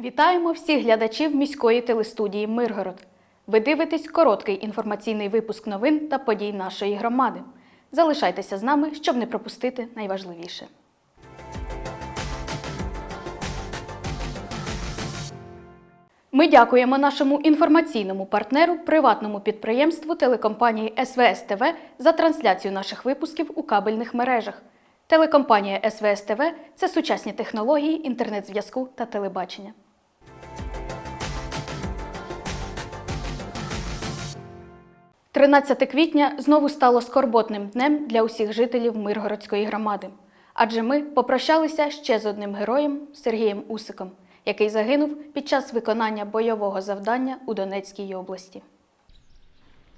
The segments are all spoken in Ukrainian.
Вітаємо всіх глядачів міської телестудії Миргород. Ви дивитесь короткий інформаційний випуск новин та подій нашої громади. Залишайтеся з нами, щоб не пропустити найважливіше. Ми дякуємо нашому інформаційному партнеру, приватному підприємству телекомпанії СВС ТВ за трансляцію наших випусків у кабельних мережах. Телекомпанія СВС ТВ – це сучасні технології інтернет-зв'язку та телебачення. – 13 квітня знову стало скорботним днем для усіх жителів Миргородської громади. Адже ми попрощалися ще з одним героєм Сергієм Усиком, який загинув під час виконання бойового завдання у Донецькій області.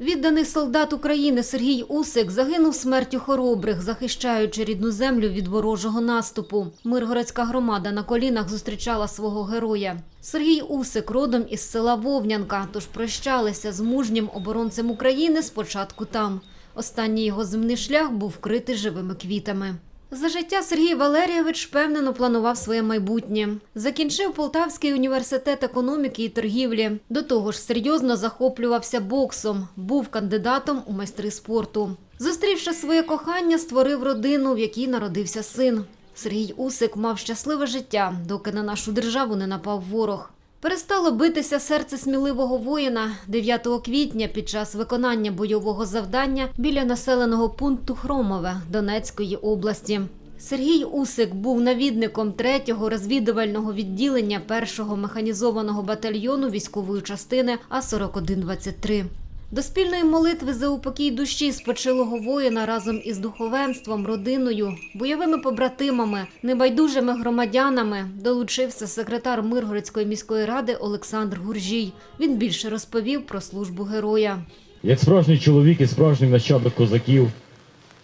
Відданий солдат України Сергій Усик загинув смертю хоробрих, захищаючи рідну землю від ворожого наступу. Миргородська громада на колінах зустрічала свого героя. Сергій Усик родом із села Вовнянка, тож прощалися з мужнім оборонцем України спочатку там. Останній його земний шлях був вкритий живими квітами. За життя Сергій Валерійович впевнено планував своє майбутнє. Закінчив Полтавський університет економіки і торгівлі. До того ж, серйозно захоплювався боксом, був кандидатом у майстри спорту. Зустрівши своє кохання, створив родину, в якій народився син. Сергій Усик мав щасливе життя, доки на нашу державу не напав ворог. Перестало битися серце сміливого воїна 9 квітня під час виконання бойового завдання біля населеного пункту Хромове Донецької області. Сергій Усик був навідником 3-го розвідувального відділення 1-го механізованого батальйону військової частини А4123. До спільної молитви за упокій душі спочилого воїна разом із духовенством, родиною, бойовими побратимами, небайдужими громадянами долучився секретар Миргородської міської ради Олександр Гуржій. Він більше розповів про службу героя. Як справжній чоловік і справжній нащадок козаків,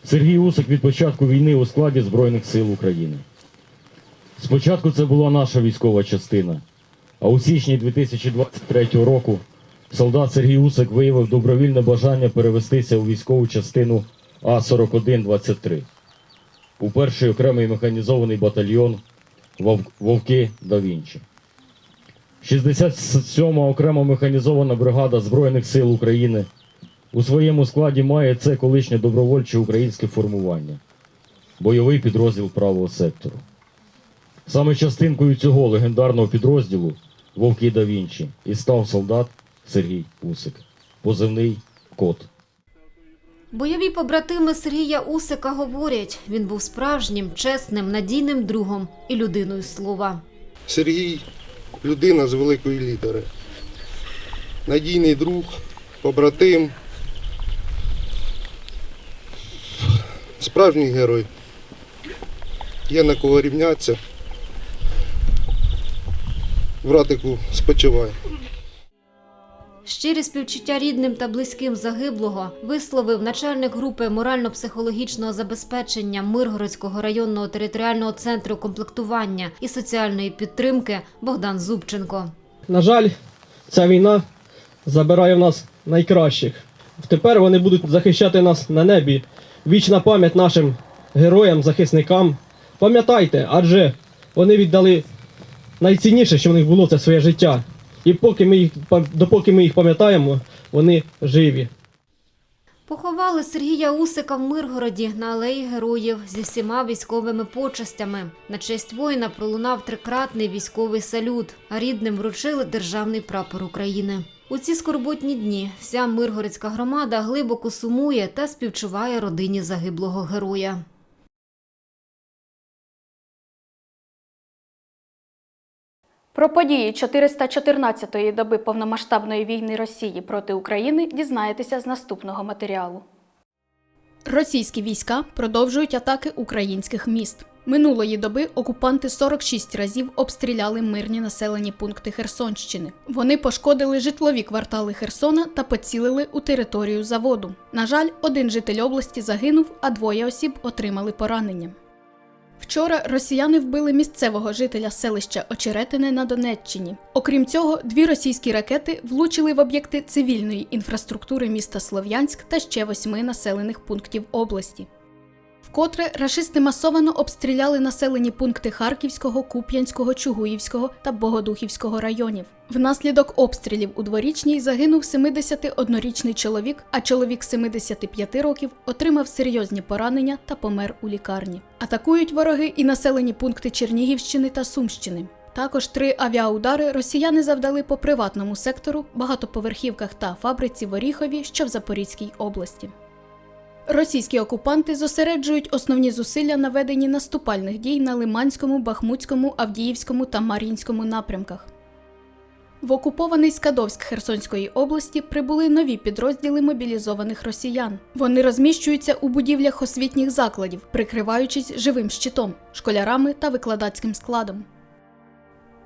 Сергій Усик від початку війни у складі Збройних сил України. Спочатку це була наша військова частина, а у січні 2023 року солдат Сергій Усик виявив добровільне бажання перевестися у військову частину А4123 у перший окремий механізований батальйон Вовки да Вінчі. 67-ма окрема механізована бригада Збройних сил України у своєму складі має це колишнє добровольче українське формування, бойовий підрозділ правого сектору. Саме частинкою цього легендарного підрозділу Вовки да Вінчі і став солдат Сергій Усик, позивний Кот. Бойові побратими Сергія Усика говорять, він був справжнім, чесним, надійним другом і людиною слова. Сергій людина з великої літери. Надійний друг, побратим. Справжній герой. Є на кого рівнятися. Братику, спочивай. Щирі співчуття рідним та близьким загиблого висловив начальник групи морально-психологічного забезпечення Миргородського районного територіального центру комплектування і соціальної підтримки Богдан Зубченко. На жаль, ця війна забирає в нас найкращих. Тепер вони будуть захищати нас на небі. Вічна пам'ять нашим героям, захисникам. Пам'ятайте, адже вони віддали найцінніше, що в них було, це своє життя. І поки ми їх, допоки ми їх пам'ятаємо, вони живі. Поховали Сергія Усика в Миргороді на алеї героїв зі всіма військовими почестями. На честь воїна пролунав трикратний військовий салют, а рідним вручили державний прапор України. У ці скорботні дні вся Миргородська громада глибоко сумує та співчуває родині загиблого героя. Про події 414-ї доби повномасштабної війни Росії проти України дізнаєтеся з наступного матеріалу. Російські війська продовжують атаки українських міст. Минулої доби окупанти 46 разів обстріляли мирні населені пункти Херсонщини. Вони пошкодили житлові квартали Херсона та поцілили у територію заводу. На жаль, один житель області загинув, а двоє осіб отримали поранення. Вчора росіяни вбили місцевого жителя селища Очеретине на Донеччині. Окрім цього, дві російські ракети влучили в об'єкти цивільної інфраструктури міста Слов'янськ та ще восьми населених пунктів області. Вкотре рашисти масовано обстріляли населені пункти Харківського, Куп'янського, Чугуївського та Богодухівського районів. Внаслідок обстрілів у дворічній загинув 71-річний чоловік, а чоловік 75 років отримав серйозні поранення та помер у лікарні. Атакують вороги і населені пункти Чернігівщини та Сумщини. Також три авіаудари росіяни завдали по приватному сектору, багатоповерхівках та фабриці в Оріхові, що в Запорізькій області. Російські окупанти зосереджують основні зусилля на веденні наступальних дій на Лиманському, Бахмутському, Авдіївському та Мар'їнському напрямках. В окупований Скадовськ Херсонської області прибули нові підрозділи мобілізованих росіян. Вони розміщуються у будівлях освітніх закладів, прикриваючись живим щитом, школярами та викладацьким складом.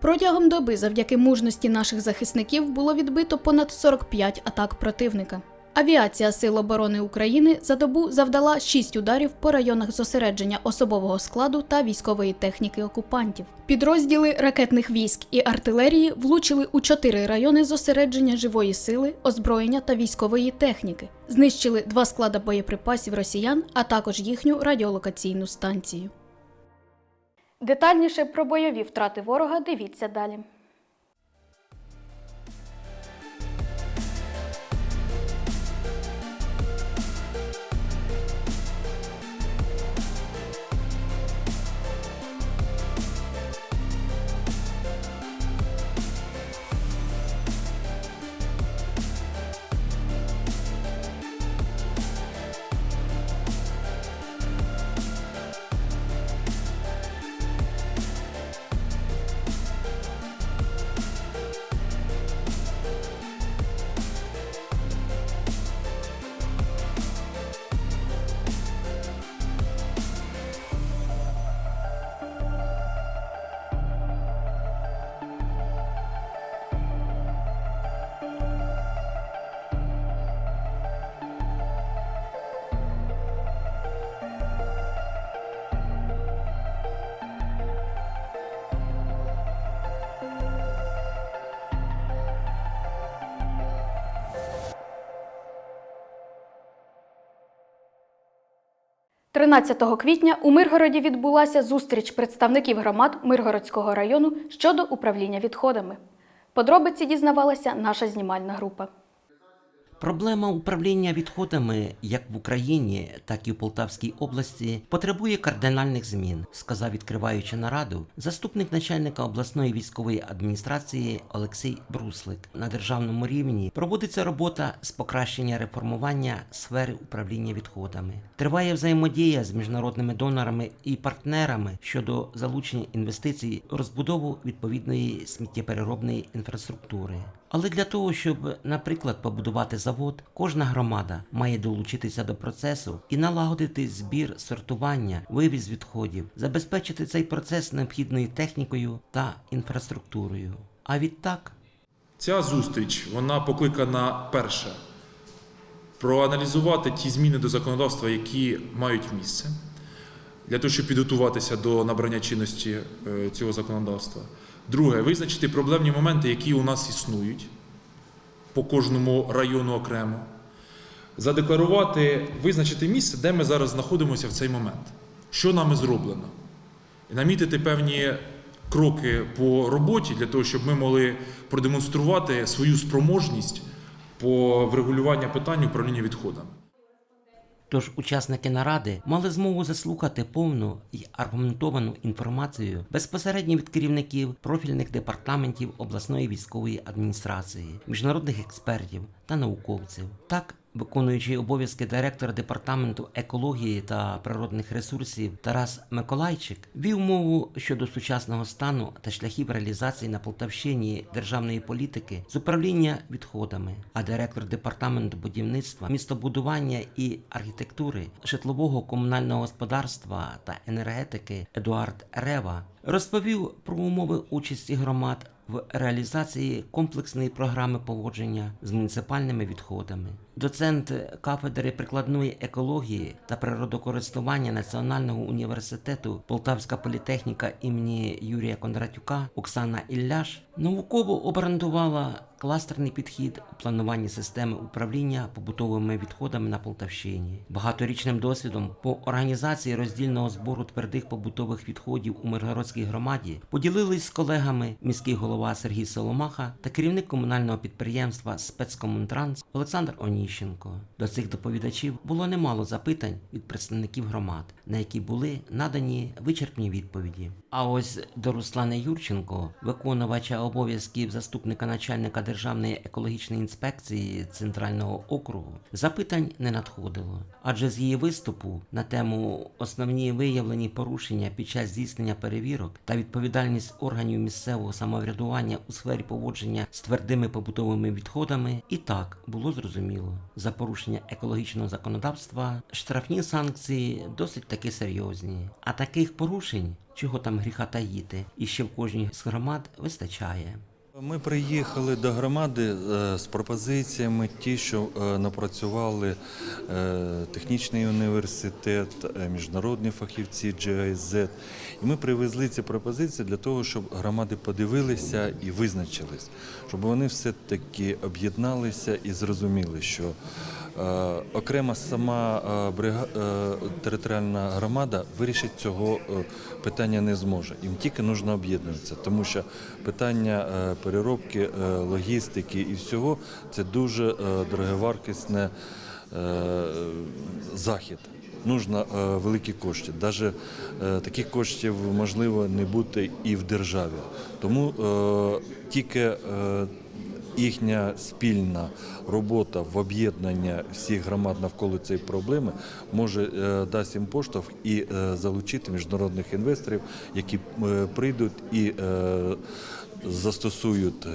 Протягом доби завдяки мужності наших захисників було відбито понад 45 атак противника. Авіація Сил оборони України за добу завдала 6 ударів по районах зосередження особового складу та військової техніки окупантів. Підрозділи ракетних військ і артилерії влучили у 4 райони зосередження живої сили, озброєння та військової техніки, знищили два склади боєприпасів росіян, а також їхню радіолокаційну станцію. Детальніше про бойові втрати ворога дивіться далі. – 13 квітня у Миргороді відбулася зустріч представників громад Миргородського району щодо управління відходами. Подробиці дізнавалася наша знімальна група. Проблема управління відходами як в Україні, так і в Полтавській області потребує кардинальних змін, сказав, відкриваючи нараду, заступник начальника обласної військової адміністрації Олексій Бруслик. На державному рівні проводиться робота з покращення реформування сфери управління відходами. Триває взаємодія з міжнародними донорами і партнерами щодо залучення інвестицій у розбудову відповідної сміттєпереробної інфраструктури. Але для того, щоб, наприклад, побудувати завод, кожна громада має долучитися до процесу і налагодити збір, сортування, вивіз відходів, забезпечити цей процес необхідною технікою та інфраструктурою. А відтак Ця зустріч вона покликана перше проаналізувати ті зміни до законодавства, які мають місце, для того, щоб підготуватися до набрання чинності е, цього законодавства. Друге, визначити проблемні моменти, які у нас існують по кожному району окремо. Задекларувати, визначити місце, де ми зараз знаходимося в цей момент, що нами зроблено. І намітити певні кроки по роботі для того, щоб ми могли продемонструвати свою спроможність по врегулюванню питань управління відходами. Тож учасники наради мали змогу заслухати повну і аргументовану інформацію безпосередньо від керівників профільних департаментів обласної військової адміністрації, міжнародних експертів та науковців. Так, виконуючий обов'язки директора департаменту екології та природних ресурсів Тарас Миколайчик вів мову щодо сучасного стану та шляхів реалізації на Полтавщині державної політики з управління відходами. А директор департаменту будівництва, містобудування і архітектури, житлового комунального господарства та енергетики Едуард Рева розповів про умови участі громад в реалізації комплексної програми поводження з муніципальними відходами. Доцент кафедри прикладної екології та природокористування Національного університету Полтавська політехніка імені Юрія Кондратюка Оксана Ілляш науково обґрунтувала кластерний підхід у плануванні системи управління побутовими відходами на Полтавщині. Багаторічним досвідом по організації роздільного збору твердих побутових відходів у Миргородській громаді поділились з колегами міський голова Сергій Соломаха та керівник комунального підприємства Спецкомунтранс Олександр Оніщенко. До цих доповідачів було немало запитань від представників громад, на які були надані вичерпні відповіді. А ось до Руслани Юрченко, виконувача обов'язків заступника начальника Державної екологічної інспекції Центрального округу, запитань не надходило. Адже з її виступу на тему основні виявлені порушення під час здійснення перевірок та відповідальність органів місцевого самоврядування у сфері поводження з твердими побутовими відходами і так було зрозуміло. За порушення екологічного законодавства штрафні санкції досить таки серйозні. А таких порушень, чого там гріха таїти, і ще в кожній з громад вистачає. Ми приїхали до громади е, з пропозиціями, ті, що е, напрацювали е, технічний університет, міжнародні фахівці GIZ. І ми привезли ці пропозиції для того, щоб громади подивилися і визначились, щоб вони все-таки об'єдналися і зрозуміли, що е, окрема сама е, е, територіальна громада вирішить цього питання не зможе. Їм тільки потрібно об'єднуватися, тому що питання переробки, логістики і всього це дуже дороговартісне е, захід. Нужно е, великі кошти. Навіть е, таких коштів можливо не бути і в державі. Тому е, тільки їхня спільна робота в об'єднання всіх громад навколо цієї проблеми може дасть їм поштовх і залучити міжнародних інвесторів, які прийдуть і застосують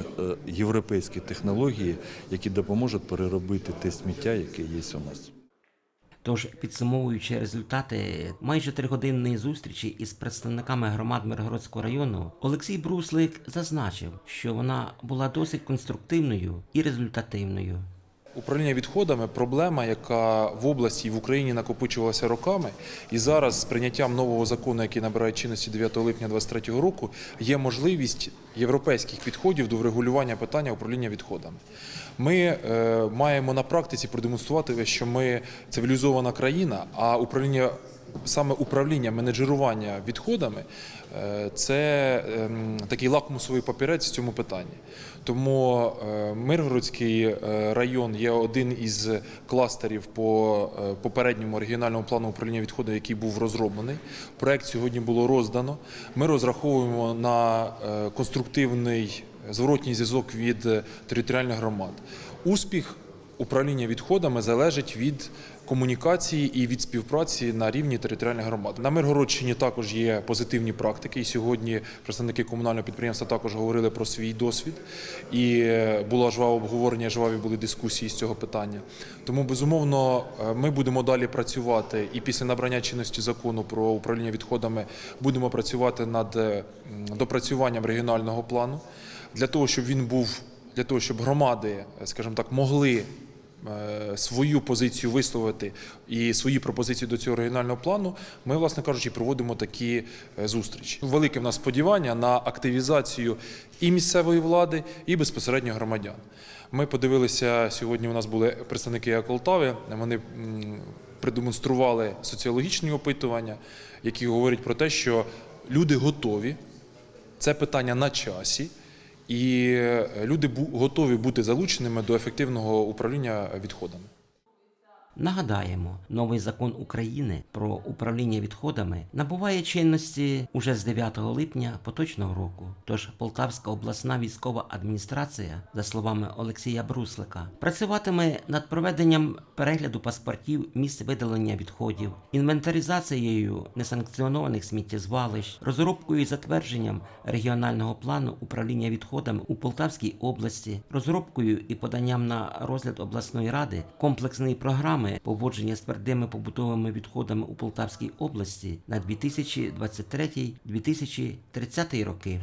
європейські технології, які допоможуть переробити те сміття, яке є у нас. Тож, підсумовуючи результати майже тригодинної зустрічі із представниками громад Миргородського району, Олексій Бруслик зазначив, що вона була досить конструктивною і результативною. Управління відходами проблема, яка в області і в Україні накопичувалася роками, і зараз з прийняттям нового закону, який набирає чинності 9 липня 2023 року, є можливість європейських підходів до врегулювання питання управління відходами. Ми е, маємо на практиці продемонструвати, що ми цивілізована країна, а управління. Саме управління менеджерування відходами е, це ем, такий лакмусовий папірець в цьому питанні. Тому е, Миргородський е, район є один із кластерів по попередньому регіональному плану управління відходів, який був розроблений. Проект сьогодні було роздано. Ми розраховуємо на конструктивний зворотній зв'язок від територіальних громад. Успіх управління відходами залежить від комунікації і від співпраці на рівні територіальних громад. На Миргородщині також є позитивні практики. І сьогодні представники комунального підприємства також говорили про свій досвід. І е, було жваве обговорення, жваві були дискусії з цього питання. Тому безумовно е, ми будемо далі працювати і після набрання чинності закону про управління відходами будемо працювати над е, допрацюванням регіонального плану для того, щоб він був для того, щоб громади, скажімо так, могли свою позицію висловити і свої пропозиції до цього регіонального плану, ми, власне кажучи, проводимо такі е, зустрічі. Велике в нас сподівання на активізацію і місцевої влади, і безпосередньо громадян. Ми подивилися сьогодні. У нас були представники Аколтави. Вони продемонстрували соціологічні опитування, які говорять про те, що люди готові. Це питання на часі, і е, люди готові бути залученими до ефективного управління відходами. Нагадаємо, новий закон України про управління відходами набуває чинності уже з 9 липня поточного року. Тож Полтавська обласна військова адміністрація, за словами Олексія Бруслика, працюватиме над проведенням перегляду паспортів місць видалення відходів, інвентаризацією несанкціонованих сміттєзвалищ, розробкою і затвердженням регіонального плану управління відходами у Полтавській області, розробкою і поданням на розгляд обласної ради комплексної програми поводження з твердими побутовими відходами у Полтавській області на 2023-2030 роки.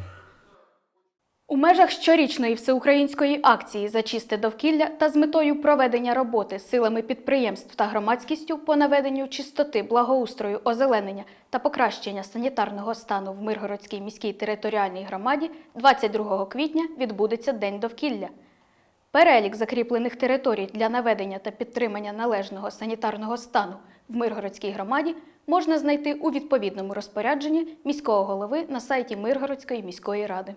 У межах щорічної всеукраїнської акції «Зачисти довкілля» та з метою проведення роботи силами підприємств та громадськістю по наведенню чистоти, благоустрою, озеленення та покращення санітарного стану в Миргородській міській територіальній громаді 22 квітня відбудеться День довкілля. Перелік закріплених територій для наведення та підтримання належного санітарного стану в Миргородській громаді можна знайти у відповідному розпорядженні міського голови на сайті Миргородської міської ради.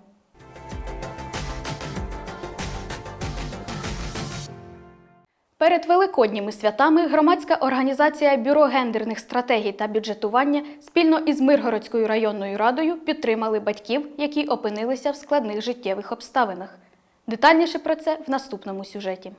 Перед великодніми святами громадська організація Бюро гендерних стратегій та бюджетування спільно із Миргородською районною радою підтримали батьків, які опинилися в складних життєвих обставинах. Детальніше про це в наступному сюжеті.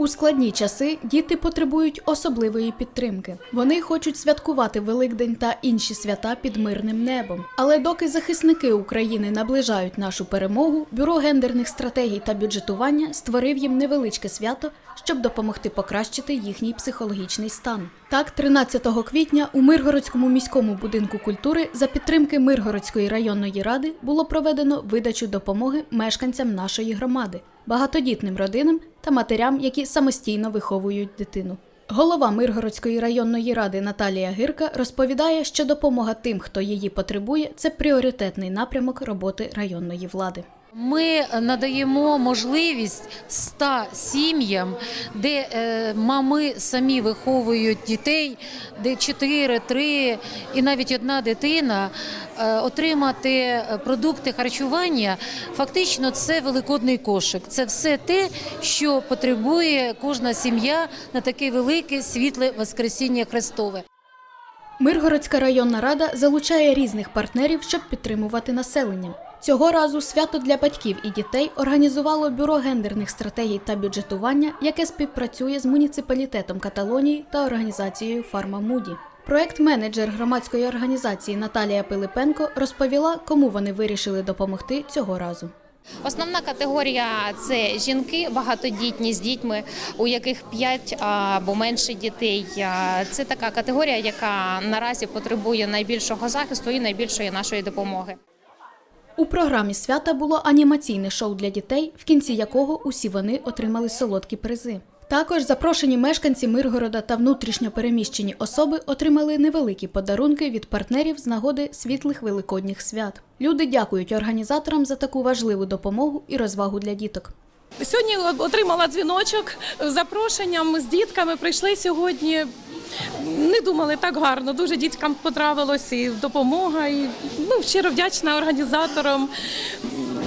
У складні часи діти потребують особливої підтримки. Вони хочуть святкувати Великдень та інші свята під мирним небом. Але доки захисники України наближають нашу перемогу, бюро гендерних стратегій та бюджетування створив їм невеличке свято, щоб допомогти покращити їхній психологічний стан. Так, 13 квітня у Миргородському міському будинку культури за підтримки Миргородської районної ради було проведено видачу допомоги мешканцям нашої громади, багатодітним родинам та матерям, які самостійно виховують дитину. Голова Миргородської районної ради Наталія Гирка розповідає, що допомога тим, хто її потребує, це пріоритетний напрямок роботи районної влади. Ми надаємо можливість 100 сім'ям, де е, мами самі виховують дітей, де 4, 3 і навіть одна дитина е, отримати продукти харчування. Фактично, це великодний кошик. Це все те, що потребує кожна сім'я на таке велике світле Воскресіння Христове. Миргородська районна рада залучає різних партнерів, щоб підтримувати населення. Цього разу свято для батьків і дітей організувало бюро гендерних стратегій та бюджетування, яке співпрацює з муніципалітетом Каталонії та організацією Фарма Муді. Проект-менеджер громадської організації Наталія Пилипенко розповіла, кому вони вирішили допомогти цього разу. Основна категорія це жінки багатодітні з дітьми, у яких 5 або менше дітей. Це така категорія, яка наразі потребує найбільшого захисту і найбільшої нашої допомоги. У програмі свята було анімаційне шоу для дітей, в кінці якого усі вони отримали солодкі призи. Також запрошені мешканці Миргорода та внутрішньо переміщені особи отримали невеликі подарунки від партнерів з нагоди світлих великодніх свят. Люди дякують організаторам за таку важливу допомогу і розвагу для діток. Сьогодні отримала дзвіночок з запрошенням з дітками. Прийшли сьогодні. Не думали так гарно. Дуже діткам понравилось і допомога. І ну щиро вдячна організаторам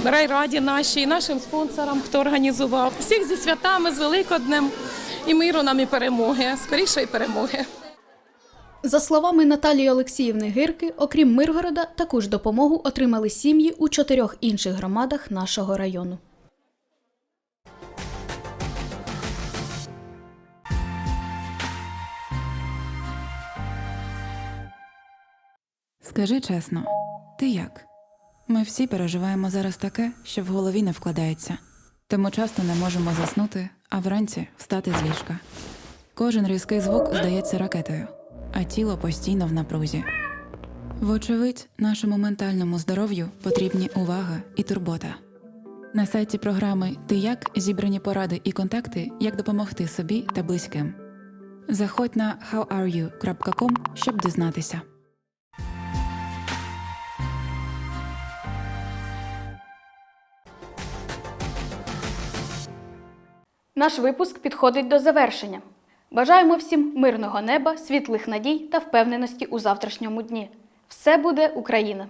райраді нашій, нашим спонсорам, хто організував. Всіх зі святами, з Великоднем і миру нам і перемоги. Скорішої перемоги. За словами Наталії Олексіївни Гирки, окрім Миргорода, таку ж допомогу отримали сім'ї у чотирьох інших громадах нашого району. Скажи чесно, ти як? Ми всі переживаємо зараз таке, що в голові не вкладається, тому часто не можемо заснути, а вранці встати з ліжка. Кожен різкий звук здається ракетою, а тіло постійно в напрузі. Вочевидь, нашому ментальному здоров'ю потрібні увага і турбота. На сайті програми Ти як зібрані поради і контакти, як допомогти собі та близьким. Заходь на howareyou.com, щоб дізнатися. Наш випуск підходить до завершення. Бажаємо всім мирного неба, світлих надій та впевненості у завтрашньому дні. Все буде Україна!